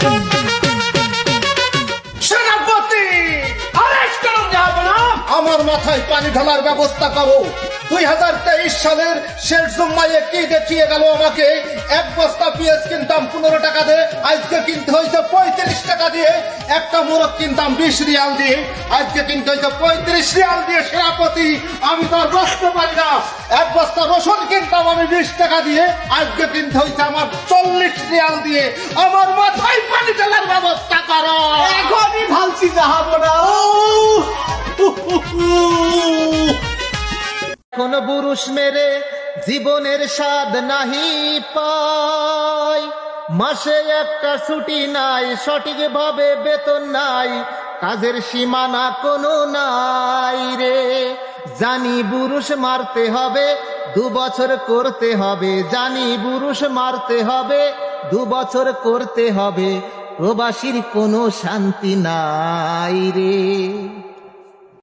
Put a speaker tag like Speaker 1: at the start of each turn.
Speaker 1: সেনাপতি আমার মাথায় পানি ঢালার ব্যবস্থা করো। দুই হাজার তেইশ সালের শেষ জুম্মাইয়ে কি দেখিয়ে গেল আমাকে, এক বস্তা পেঁয়াজ কিনতাম পনেরো টাকা দিয়ে, আজকে কিনতে হয়েছে পঁয়ত্রিশ টাকা দিয়ে, একটা মোরগ কিনতাম বিশ রিয়াল দিয়ে, আজকে কিনতে হয়েছে পঁয়ত্রিশ রিয়াল দিয়ে সেনাপতি আমি তো আর বসতে পারি না। এক বস্তা রসুন কিনতাম আমি বিশ টাকা দিয়ে, আজকে কিনতে হয়েছে আমার চল্লিশ রিয়াল দিয়ে। আমার মাথায় পানি ঢালার ব্যবস্থা করো।
Speaker 2: এখনই ঢালছি জাহাপনাম
Speaker 1: কোন পুরুষ মেরে জীবনের স্বাদ নাহি পাই মাসে একটা ছুটি নাই সঠিক ভাবে বেতন নাই, কাজের সীমানা কোনো নাই রে। জানি পুরুষ মারতে হবে, দু বছর করতে হবে। জানি পুরুষ মারতে হবে, দু বছর করতে হবে। প্রবাসীর কোনো শান্তি নাই রে।